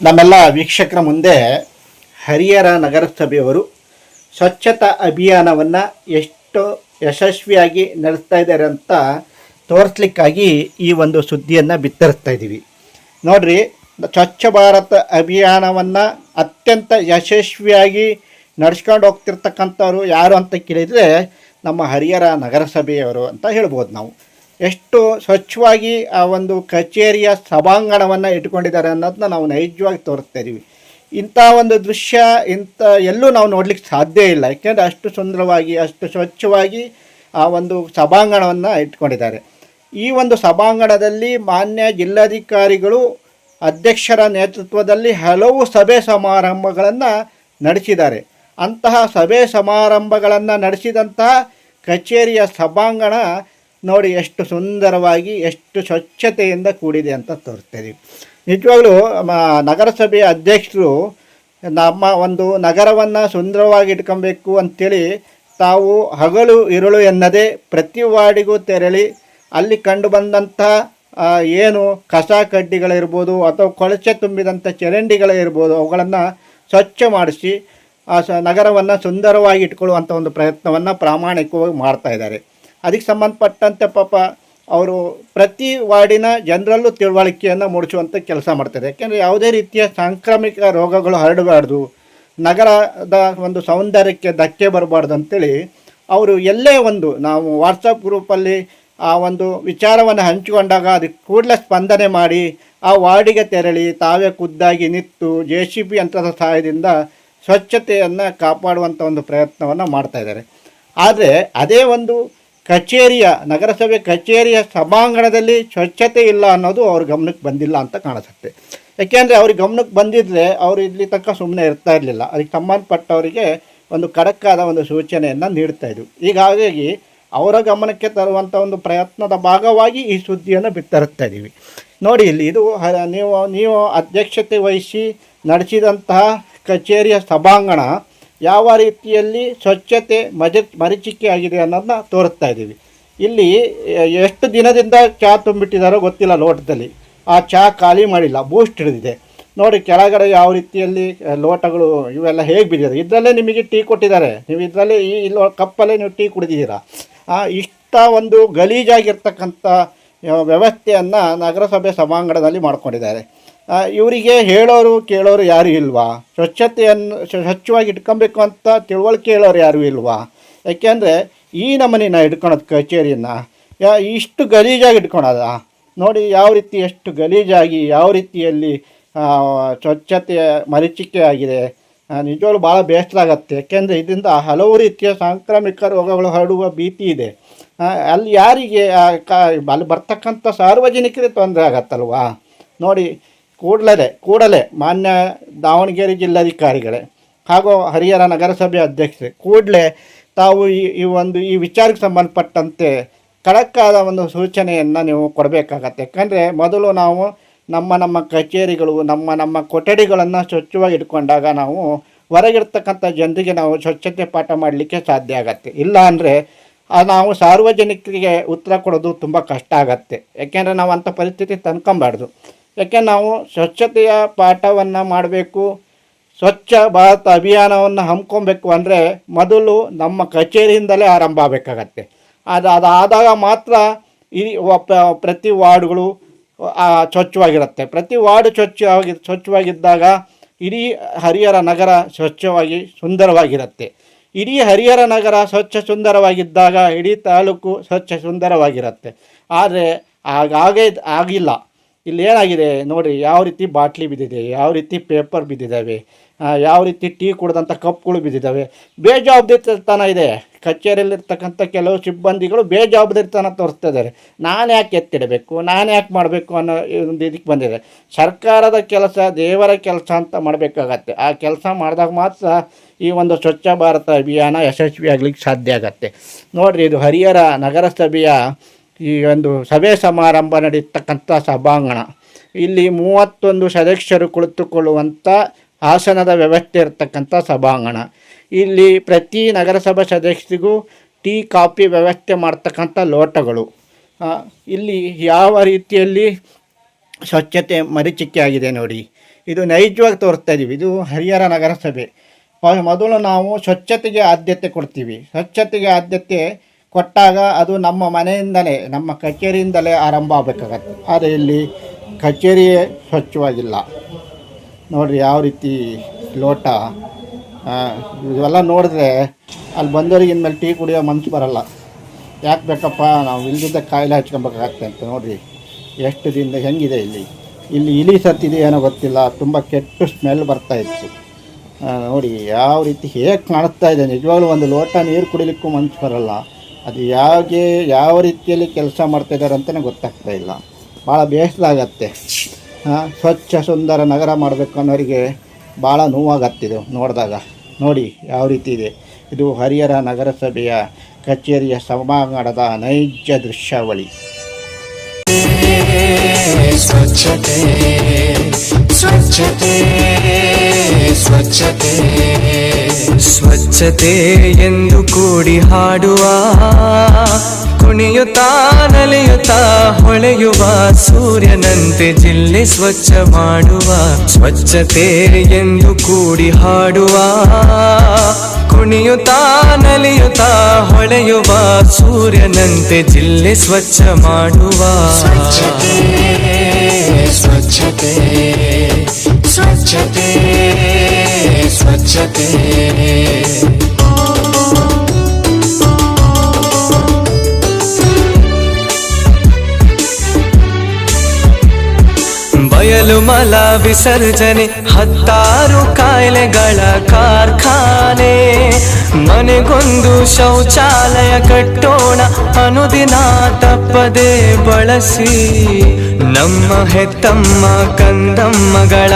ನಮ್ಮೆಲ್ಲ ವೀಕ್ಷಕರ ಮುಂದೆ ಹರಿಹರ ನಗರಸಭೆಯವರು ಸ್ವಚ್ಛತಾ ಅಭಿಯಾನವನ್ನು ಎಷ್ಟು ಯಶಸ್ವಿಯಾಗಿ ನಡೆಸ್ತಾ ಇದ್ದಾರೆ ಅಂತ ತೋರಿಸ್ಲಿಕ್ಕಾಗಿ ಈ ಒಂದು ಸುದ್ದಿಯನ್ನು ಬಿತ್ತರಿಸ್ತಾ ಇದ್ದೀವಿ ನೋಡಿರಿ, ಸ್ವಚ್ಛ ಭಾರತ ಅಭಿಯಾನವನ್ನು ಅತ್ಯಂತ ಯಶಸ್ವಿಯಾಗಿ ನಡೆಸ್ಕೊಂಡು ಹೋಗ್ತಿರ್ತಕ್ಕಂಥವ್ರು ಯಾರು ಅಂತ ಕೇಳಿದರೆ ನಮ್ಮ ಹರಿಹರ ನಗರಸಭೆಯವರು ಅಂತ ಹೇಳ್ಬೋದು ನಾವು. ಎಷ್ಟು ಸ್ವಚ್ಛವಾಗಿ ಆ ಒಂದು ಕಚೇರಿಯ ಸಭಾಂಗಣವನ್ನು ಇಟ್ಕೊಂಡಿದ್ದಾರೆ ಅನ್ನೋದನ್ನ ನಾವು ನೈಜವಾಗಿ ತೋರಿಸ್ತಾ ಇದ್ದೀವಿ ಇಂಥ ಒಂದು ದೃಶ್ಯ, ಇಂಥ ಎಲ್ಲೂ ನಾವು ನೋಡಲಿಕ್ಕೆ ಸಾಧ್ಯ ಇಲ್ಲ. ಯಾಕೆಂದರೆ ಅಷ್ಟು ಸುಂದರವಾಗಿ, ಅಷ್ಟು ಸ್ವಚ್ಛವಾಗಿ ಆ ಒಂದು ಸಭಾಂಗಣವನ್ನು ಇಟ್ಕೊಂಡಿದ್ದಾರೆ ಈ ಒಂದು ಸಭಾಂಗಣದಲ್ಲಿ ಮಾನ್ಯ ಜಿಲ್ಲಾಧಿಕಾರಿಗಳು ಅಧ್ಯಕ್ಷರ ನೇತೃತ್ವದಲ್ಲಿ ಹಲವು ಸಭೆ ಸಮಾರಂಭಗಳನ್ನು ನಡೆಸಿದ್ದಾರೆ. ಅಂತಹ ಸಭೆ ಸಮಾರಂಭಗಳನ್ನು ನಡೆಸಿದಂತಹ ಕಚೇರಿಯ ಸಭಾಂಗಣ ನೋಡಿ ಎಷ್ಟು ಸುಂದರವಾಗಿ, ಎಷ್ಟು ಸ್ವಚ್ಛತೆಯಿಂದ ಕೂಡಿದೆ ಅಂತ ತೋರಿಸ್ತೀವಿ ನಿಜವಾಗ್ಲೂ ನಗರಸಭೆಯ ಅಧ್ಯಕ್ಷರು ನಮ್ಮ ಒಂದು ನಗರವನ್ನು ಸುಂದರವಾಗಿ ಇಟ್ಕೊಬೇಕು ಅಂತೇಳಿ ತಾವು ಹಗಲು ಇರುಳು ಎನ್ನದೇ ಪ್ರತಿ ವಾರ್ಡಿಗೂ ತೆರಳಿ ಅಲ್ಲಿ ಕಂಡು ಬಂದಂಥ ಏನು ಕಸ ಕಡ್ಡಿಗಳಿರ್ಬೋದು ಅಥವಾ ಕೊಳಚೆ ತುಂಬಿದಂಥ ಚರಂಡಿಗಳಿರ್ಬೋದು ಅವುಗಳನ್ನು ಸ್ವಚ್ಛ ಮಾಡಿಸಿ, ಆ, ಸ, ನಗರವನ್ನು ಸುಂದರವಾಗಿ ಇಟ್ಕೊಳ್ಳುವಂಥ ಒಂದು ಪ್ರಯತ್ನವನ್ನು ಪ್ರಾಮಾಣಿಕವಾಗಿ ಮಾಡ್ತಾ ಇದ್ದಾರೆ. ಅದಕ್ಕೆ ಸಂಬಂಧಪಟ್ಟಂತೆ ಪಾಪ ಅವರು ಪ್ರತಿ ವಾರ್ಡಿನ ಜನರಲ್ಲೂ ತಿಳುವಳಿಕೆಯನ್ನು ಮೂಡಿಸುವಂಥ ಕೆಲಸ ಮಾಡ್ತಾರೆ. ಯಾಕೆಂದರೆ ಯಾವುದೇ ರೀತಿಯ ಸಾಂಕ್ರಾಮಿಕ ರೋಗಗಳು ಹರಡಬಾರ್ದು, ನಗರದ ಒಂದು ಸೌಂದರ್ಯಕ್ಕೆ ಧಕ್ಕೆ ಬರಬಾರ್ದು ಅಂತೇಳಿ ಅವರು ಎಲ್ಲೇ ಒಂದು ನಾವು ವಾಟ್ಸಪ್ ಗ್ರೂಪಲ್ಲಿ ಆ ಒಂದು ವಿಚಾರವನ್ನು ಹಂಚಿಕೊಂಡಾಗ ಅದಕ್ಕೆ ಕೂಡಲೇ ಸ್ಪಂದನೆ ಮಾಡಿ ಆ ವಾರ್ಡಿಗೆ ತೆರಳಿ ತಾವೇ ಖುದ್ದಾಗಿ ನಿಂತು ಜೆ ಸಿ ಬಿ ಯಂತ್ರದ ಸಹಾಯದಿಂದ ಸ್ವಚ್ಛತೆಯನ್ನು ಕಾಪಾಡುವಂಥ ಒಂದು ಪ್ರಯತ್ನವನ್ನು ಮಾಡ್ತಾಯಿದ್ದಾರೆ ಆದರೆ ಅದೇ ಒಂದು ಕಚೇರಿಯ, ನಗರಸಭೆ ಕಚೇರಿಯ ಸಭಾಂಗಣದಲ್ಲಿ ಸ್ವಚ್ಛತೆ ಇಲ್ಲ ಅನ್ನೋದು ಅವ್ರ ಗಮನಕ್ಕೆ ಬಂದಿಲ್ಲ ಅಂತ ಕಾಣಿಸುತ್ತೆ. ಯಾಕೆಂದರೆ ಅವ್ರಿಗೆ ಗಮನಕ್ಕೆ ಬಂದಿದ್ದರೆ ಅವರು ಇಲ್ಲಿ ತನಕ ಸುಮ್ಮನೆ ಇರ್ತಾ ಇರಲಿಲ್ಲ. ಅದಕ್ಕೆ ಸಂಬಂಧಪಟ್ಟವರಿಗೆ ಒಂದು ಕಡಕ್ಕಾದ ಒಂದು ಸೂಚನೆಯನ್ನು ನೀಡ್ತಾ ಇದ್ವು ಹಾಗಾಗಿ ಅವರ ಗಮನಕ್ಕೆ ತರುವಂಥ ಒಂದು ಪ್ರಯತ್ನದ ಭಾಗವಾಗಿ ಈ ಸುದ್ದಿಯನ್ನು ಬಿತ್ತರಿಸ್ತಾ ಇದ್ದೀವಿ ನೋಡಿ ಇಲ್ಲಿ ಇದು, ನೀವು ನೀವು ಅಧ್ಯಕ್ಷತೆ ವಹಿಸಿ ನಡೆಸಿದಂತಹ ಕಚೇರಿಯ ಸಭಾಂಗಣ ಯಾವ ರೀತಿಯಲ್ಲಿ ಸ್ವಚ್ಛತೆ ಮಜ ಮರೀಚಿಕೆ ಆಗಿದೆ ಅನ್ನೋದನ್ನ ತೋರಿಸ್ತಾ ಇದ್ದೀವಿ. ಇಲ್ಲಿ ಎಷ್ಟು ದಿನದಿಂದ ಚಹಾ ತುಂಬಿಟ್ಟಿದ್ದಾರೋ ಗೊತ್ತಿಲ್ಲ ಲೋಟದಲ್ಲಿ. ಆ ಚಹಾ ಖಾಲಿ ಮಾಡಿಲ್ಲ ಬೂಸ್ಟ್ ಹಿಡಿದಿದೆ. ನೋಡಿ, ಕೆಳಗಡೆ ಯಾವ ರೀತಿಯಲ್ಲಿ ಲೋಟಗಳು ಇವೆಲ್ಲ ಹೇಗೆ ಬಿದ್ದಿದೆ. ಇದರಲ್ಲೇ ನಿಮಗೆ ಟೀ ಕೊಟ್ಟಿದ್ದಾರೆ. ನೀವು ಇದರಲ್ಲೇ ಈ ಇಲ್ಲಿ ಕಪ್ಪಲ್ಲೇ ನೀವು ಟೀ ಕುಡಿದಿದ್ದೀರಾ. ಇಷ್ಟ ಒಂದು ಗಲೀಜಾಗಿರ್ತಕ್ಕಂಥ, ವ್ಯವಸ್ಥೆಯನ್ನು ನಗರಸಭೆ ಸಭಾಂಗಣದಲ್ಲಿ ಮಾಡ್ಕೊಂಡಿದ್ದಾರೆ. ಇವರಿಗೆ ಹೇಳೋರು, ಕೇಳೋರು ಯಾರು ಇಲ್ವಾ? ಸ್ವಚ್ಛತೆಯನ್ನು ಸ್ವ- ಸ್ವಚ್ಛವಾಗಿ ಇಟ್ಕೊಬೇಕು ಅಂತ ತಿಳುವಳಿಕೆ ಹೇಳೋರು ಯಾರೂ ಇಲ್ವಾ? ಯಾಕೆಂದರೆ ಈ ನಮನಿನ ಇಟ್ಕೊಳೋದು ಕಚೇರಿಯನ್ನು, ಯಾ, ಇಷ್ಟು ಗಲೀಜಾಗಿ ಇಟ್ಕೊಳೋದ? ನೋಡಿ, ಯಾವ ರೀತಿ ಎಷ್ಟು ಗಲೀಜಾಗಿ, ಯಾವ ರೀತಿಯಲ್ಲಿ ಸ್ವಚ್ಛತೆ ಸ್ವಚ್ಛತೆಯ ಮರೀಚಿಕೆ ಆಗಿದೆ. ನಿಜವಾಗ್ಲೂ ಭಾಳ ಬೇಸರ ಆಗುತ್ತೆ. ಯಾಕೆಂದರೆ ಇದರಿಂದ ಹಲವು ರೀತಿಯ ಸಾಂಕ್ರಾಮಿಕ ರೋಗಗಳು ಹರಡುವ ಭೀತಿ ಇದೆ. ಅಲ್ಲಿ ಯಾರಿಗೆ ಅಲ್ಲಿ ಬರ್ತಕ್ಕಂಥ ಸಾರ್ವಜನಿಕರಿಗೆ ತೊಂದರೆ ಆಗತ್ತಲ್ವಾ? ನೋಡಿ ಕೂಡಲೇ ಕೂಡಲೇ ಮಾನ್ಯ ದಾವಣಗೆರೆ ಜಿಲ್ಲಾಧಿಕಾರಿಗಳೇ ಹಾಗೂ ಹರಿಹರ ನಗರಸಭೆ ಅಧ್ಯಕ್ಷರೇ, ಕೂಡಲೇ ತಾವು ಈ ಒಂದು, ಈ ವಿಚಾರಕ್ಕೆ ಸಂಬಂಧಪಟ್ಟಂತೆ ಕಡಕ್ಕಾದ ಒಂದು ಸೂಚನೆಯನ್ನು ನೀವು ಕೊಡಬೇಕಾಗತ್ತೆ. ಯಾಕಂದರೆ ಮೊದಲು ನಾವು ನಮ್ಮ ನಮ್ಮ ಕಚೇರಿಗಳು, ನಮ್ಮ ನಮ್ಮ ಕೊಠಡಿಗಳನ್ನು ಸ್ವಚ್ಛವಾಗಿ ಇಟ್ಕೊಂಡಾಗ ನಾವು ಹೊರಗಿರ್ತಕ್ಕಂಥ ಜನರಿಗೆ ನಾವು ಸ್ವಚ್ಛತೆ ಪಾಠ ಮಾಡಲಿಕ್ಕೆ ಸಾಧ್ಯ ಆಗತ್ತೆ. ಇಲ್ಲ ಅಂದರೆ ನಾವು ಸಾರ್ವಜನಿಕರಿಗೆ ಉತ್ತರ ಕೊಡೋದು ತುಂಬ ಕಷ್ಟ ಆಗತ್ತೆ. ಯಾಕೆಂದರೆ ನಾವು ಅಂಥ ಪರಿಸ್ಥಿತಿ ತಂದ್ಕೊಬಾರ್ದು ಯಾಕೆ ನಾವು ಸ್ವಚ್ಛತೆಯ ಪಾಠವನ್ನು ಮಾಡಬೇಕು? ಸ್ವಚ್ಛ ಭಾರತ ಅಭಿಯಾನವನ್ನು ಹಮ್ಮಿಕೊಬೇಕು ಅಂದರೆ ಮೊದಲು ನಮ್ಮ ಕಚೇರಿಯಿಂದಲೇ ಆರಂಭ ಆಗಬೇಕಾಗತ್ತೆ. ಅದು ಅದಾದಾಗ ಮಾತ್ರ ಈ ಪ್ರತಿ ವಾರ್ಡ್ಗಳು ಸ್ವಚ್ಛವಾಗಿರುತ್ತೆ. ಪ್ರತಿ ವಾರ್ಡ್ ಸ್ವಚ್ಛವಾಗಿ, ಸ್ವಚ್ಛವಾಗಿದ್ದಾಗ ಇಡೀ ಹರಿಹರ ನಗರ ಸ್ವಚ್ಛವಾಗಿ ಸುಂದರವಾಗಿರುತ್ತೆ. ಇಡೀ ಹರಿಹರ ನಗರ ಸ್ವಚ್ಛ ಸುಂದರವಾಗಿದ್ದಾಗ ಇಡೀ ತಾಲೂಕು ಸ್ವಚ್ಛ ಸುಂದರವಾಗಿರುತ್ತೆ. ಆದರೆ ಆಗಾಗೇ, ಆಗಿಲ್ಲ. ಇಲ್ಲಿ ಏನಾಗಿದೆ ನೋಡಿ ಯಾವ ರೀತಿ ಬಾಟ್ಲಿ ಬಿದ್ದಿದೆ, ಯಾವ ರೀತಿ ಪೇಪರ್ ಬಿದ್ದಿದ್ದಾವೆ ಯಾವ ರೀತಿ ಟೀ ಕುಡಿದಂಥ ಕಪ್ಗಳು ಬಿದ್ದಿದ್ದಾವೆ ಬೇಜವಾಬ್ದಾರಿತನ ಇದೆ. ಕಚೇರಿಯಲ್ಲಿರ್ತಕ್ಕಂಥ ಕೆಲವು ಸಿಬ್ಬಂದಿಗಳು ಬೇಜವಾಬ್ದಾರಿತನ ತೋರಿಸ್ತಾ ಇದ್ದಾರೆ. ನಾನು ಯಾಕೆ ಎತ್ತಿಡಬೇಕು, ನಾನು ಯಾಕೆ ಮಾಡಬೇಕು ಅನ್ನೋ ಒಂದು ಇದಕ್ಕೆ ಬಂದಿದೆ. ಸರ್ಕಾರದ ಕೆಲಸ, ದೇವರ ಕೆಲಸ ಅಂತ ಮಾಡಬೇಕಾಗತ್ತೆ. ಆ ಕೆಲಸ ಮಾಡಿದಾಗ ಮಾತ್ರ ಈ ಒಂದು ಸ್ವಚ್ಛ ಭಾರತ ಅಭಿಯಾನ ಯಶಸ್ವಿಯಾಗಲಿಕ್ಕೆ ಸಾಧ್ಯ ಆಗತ್ತೆ. ನೋಡಿರಿ, ಇದು ಹರಿಹರ ನಗರಸಭೆಯ ಈ ಒಂದು ಸಭೆ ಸಮಾರಂಭ ನಡೀತಕ್ಕಂಥ ಸಭಾಂಗಣ. ಇಲ್ಲಿ ಮೂವತ್ತೊಂದು ಸದಸ್ಯರು ಕುಳಿತುಕೊಳ್ಳುವಂಥ ಆಸನದ ವ್ಯವಸ್ಥೆ ಇರತಕ್ಕಂಥ ಸಭಾಂಗಣ. ಇಲ್ಲಿ ಪ್ರತಿ ನಗರಸಭಾ ಸದಸ್ಯರಿಗೂ ಟೀ, ಕಾಫಿ ವ್ಯವಸ್ಥೆ ಮಾಡ್ತಕ್ಕಂಥ ಲೋಟಗಳು. ಇಲ್ಲಿ ಯಾವ ರೀತಿಯಲ್ಲಿ ಸ್ವಚ್ಛತೆ ಮರೀಚಿಕೆ ಆಗಿದೆ ನೋಡಿ. ಇದು ನೈಜವಾಗಿ ತೋರಿಸ್ತಾ ಇದ್ದೀವಿ ಇದು ಹರಿಹರ ನಗರಸಭೆ. ಮೊದಲು ನಾವು ಸ್ವಚ್ಛತೆಗೆ ಆದ್ಯತೆ ಕೊಡ್ತೀವಿ. ಸ್ವಚ್ಛತೆಗೆ ಆದ್ಯತೆ ಕೊಟ್ಟಾಗ ಅದು ನಮ್ಮ ಮನೆಯಿಂದಲೇ, ನಮ್ಮ ಕಚೇರಿಯಿಂದಲೇ ಆರಂಭ ಆಗಬೇಕಾಗತ್ತೆ. ಆದರೆ ಇಲ್ಲಿ ಕಚೇರಿಯೇ ಸ್ವಚ್ಛವಾಗಿಲ್ಲ. ನೋಡಿರಿ ಯಾವ ರೀತಿ ಲೋಟ. ಇವೆಲ್ಲ ನೋಡಿದ್ರೆ ಅಲ್ಲಿ ಬಂದವರಿಗೆ ಇನ್ಮೇಲೆ ಟೀ ಕುಡಿಯೋ ಮನಸ್ಸು ಬರಲ್ಲ. ಯಾಕೆ ಬೇಕಪ್ಪ, ನಾವು ಇಲ್ಲದಿದ್ದ ಕಾಯಿಲೆ ಹಚ್ಕೊಬೇಕಾಗತ್ತೆ ಅಂತ ನೋಡಿರಿ. ಎಷ್ಟು ದಿನ ಹೆಂಗಿದೆ ಇಲ್ಲಿ? ಇಲ್ಲಿ ಇಲಿ ಸತ್ತಿದೆ ಏನೋ ಗೊತ್ತಿಲ್ಲ, ತುಂಬ ಕೆಟ್ಟು ಸ್ಮೆಲ್ ಬರ್ತಾ ಇತ್ತು. ನೋಡಿ ಯಾವ ರೀತಿ ಹೇಗೆ ಕಾಣಿಸ್ತಾ ಇದೆ. ನಿಜವಾಗ್ಲೂ ಒಂದು ಲೋಟ ನೀರು ಕುಡಿಲಿಕ್ಕೂ ಮನಸ್ಸು ಬರಲ್ಲ. ಅದು ಯಾವಾಗೆ ಯಾವ ರೀತಿಯಲ್ಲಿ ಕೆಲಸ ಮಾಡ್ತಾಯಿದ್ದಾರೆ ಅಂತಲೇ ಗೊತ್ತಾಗ್ತಾ ಇಲ್ಲ. ಭಾಳ ಬೇಸಲಾಗತ್ತೆ ಹಾಂ, ಸ್ವಚ್ಛ ಸುಂದರ ನಗರ ಮಾಡಬೇಕು ಅನ್ನೋರಿಗೆ ಭಾಳ ನೋವಾಗತ್ತಿದು ನೋಡಿದಾಗ. ನೋಡಿ ಯಾವ ರೀತಿ ಇದೆ. ಇದು ಹರಿಹರ ನಗರಸಭೆಯ ಕಚೇರಿಯ ಸಭಾಂಗಣದ ನೈಜ ದೃಶ್ಯಾವಳಿ. ಸ್ವಚ್ಛತೆ ಸ್ವಚ್ಛತೆ ಸ್ವಚ್ಛತೆ. ಸ್ವಚ್ಛತೆ ಎಂದು ಕೂಡಿ ಹಾಡುವ, ಕುಣಿಯುತ್ತಾ ನಲಿಯುತ್ತಾ ಹೊಳೆಯುವ, ಸೂರ್ಯನಂತೆ ಜಿಲ್ಲೆ ಸ್ವಚ್ಛ ಮಾಡುವ, ಸ್ವಚ್ಛತೆ ಎಂದು ಕೂಡಿ ಹಾಡುವ, ಕುಣಿಯುತ್ತಾ ನಲಿಯುತ್ತಾ ಹೊಳೆಯುವ, ಸೂರ್ಯನಂತೆ ಜಿಲ್ಲೆ ಸ್ವಚ್ಛ ಮಾಡುವ. ಸ್ವಚ್ಛತೆ ಸ್ವಚ್ಛತೆ ಸ್ವಚ್ಛತೆ. ಸ್ವಚ್ಛತೆ. ಬಯಲು ಮಲ ವಿಸರ್ಜನೆ ಹತ್ತಾರು ಕಾಯಿಲೆಗಳ ಕಾರ್ಖಾನೆ. ಮನೆಗೊಂದು ಶೌಚಾಲಯ ಕಟ್ಟೋಣ ಅನುದಿನ ತಪ್ಪದೆ ಬಳಸಿ. ನಮ್ಮ ಹೆತ್ತಮ್ಮ ಕಂದಮ್ಮಗಳ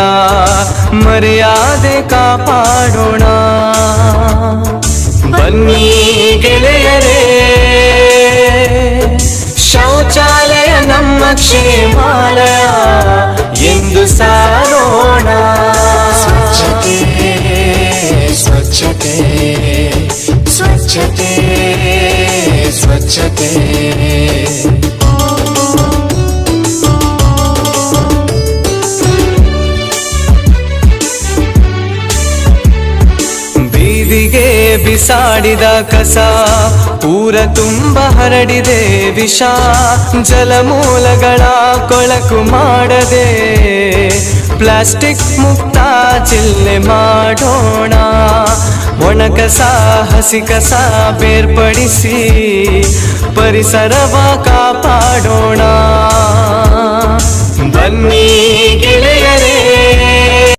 ಮರ್ಯಾದೆ ಕಾಪಾಡೋಣ. ಬನ್ನಿ ಗೆಳೆಯರೇ, ಶೌಚಾಲಯ ನಮ್ಮ ಕ್ಷೇಮಾಲಯ ಎಂದು ಸಾರೋಣ. ಸ್ವಚ್ಛತೆ ಸ್ವಚ್ಛತೆ ಸ್ವಚ್ಛತೆ ಸ್ವಚ್ಛತೆ. ಬಿಸಾಡಿದ ಕಸ ಊರ ತುಂಬ ಹರಡಿದೆ ವಿಷ, ಜಲಮೂಲಗಳ ಕೊಳಕು ಮಾಡದೆ, ಪ್ಲಾಸ್ಟಿಕ್ ಮುಕ್ತ ಜಿಲ್ಲೆ ಮಾಡೋಣ ಒಣ ಕಸ ಹಸಿ ಕಸ ಬೇರ್ಪಡಿಸಿ, ಪರಿಸರವ ಕಾಪಾಡೋಣ. ಬನ್ನಿ ಗೆಳೆಯರೇ.